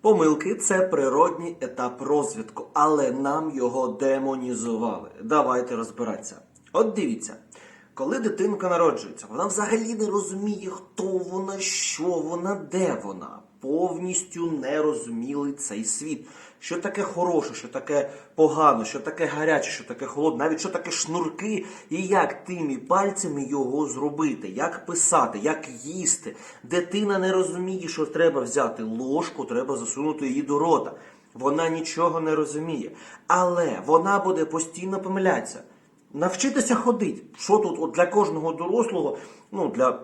Помилки це природній етап розвитку, але нам його демонізували. Давайте розбиратися. От дивіться, коли дитинка народжується, вона взагалі не розуміє, хто вона, що вона, де вона. Повністю не розуміли цей світ. Що таке хороше, що таке погано, що таке гаряче, що таке холодне, навіть що таке шнурки, і як тими пальцями його зробити, як писати, як їсти. Дитина не розуміє, що треба взяти ложку, треба засунути її до рота. Вона нічого не розуміє. Але вона буде постійно помилятися. Навчитися ходити. Що тут от для кожного дорослого, ну для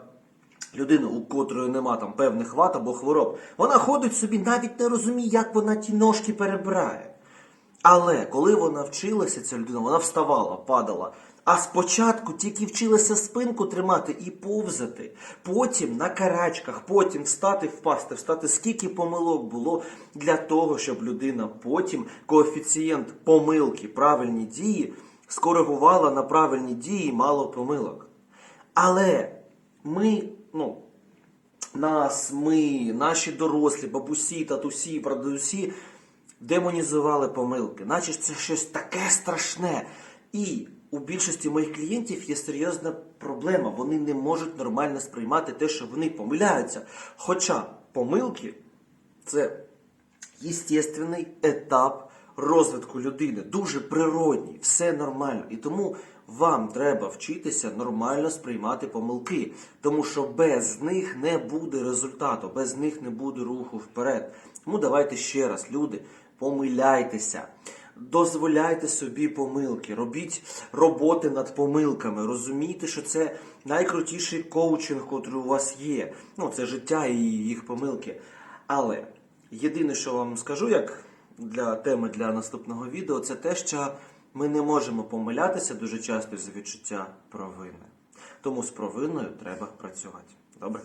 людини, у котрої нема там певних ват або хвороб, вона ходить собі, навіть не розуміє, як вона ті ножки перебирає. Але коли вона вчилася, ця людина, вона вставала, падала. А спочатку тільки вчилася спинку тримати і повзати. Потім на карачках, потім встати, впасти, встати. Скільки помилок було для того, щоб людина потім коефіцієнт помилки, правильні дії скоригувала на правильні дії мало помилок. Але ми, ну, нас, ми, наші дорослі, бабусі, татусі, прадусі демонізували помилки, наче це щось таке страшне. І у більшості моїх клієнтів є серйозна проблема. Вони не можуть нормально сприймати те, що вони помиляються. Хоча помилки це єстественний етап розвитку людини, дуже природній, все нормально. І тому вам треба вчитися нормально сприймати помилки, тому що без них не буде результату, без них не буде руху вперед. Тому давайте ще раз, люди, помиляйтеся. Дозволяйте собі помилки, робіть роботи над помилками. Розумійте, що це найкрутіший коучинг, який у вас є. Ну, це життя і їх помилки. Але єдине, що вам скажу, як для теми для наступного відео, це те, що ми не можемо помилятися дуже часто за відчуття провини. Тому з провиною треба працювати. Добре?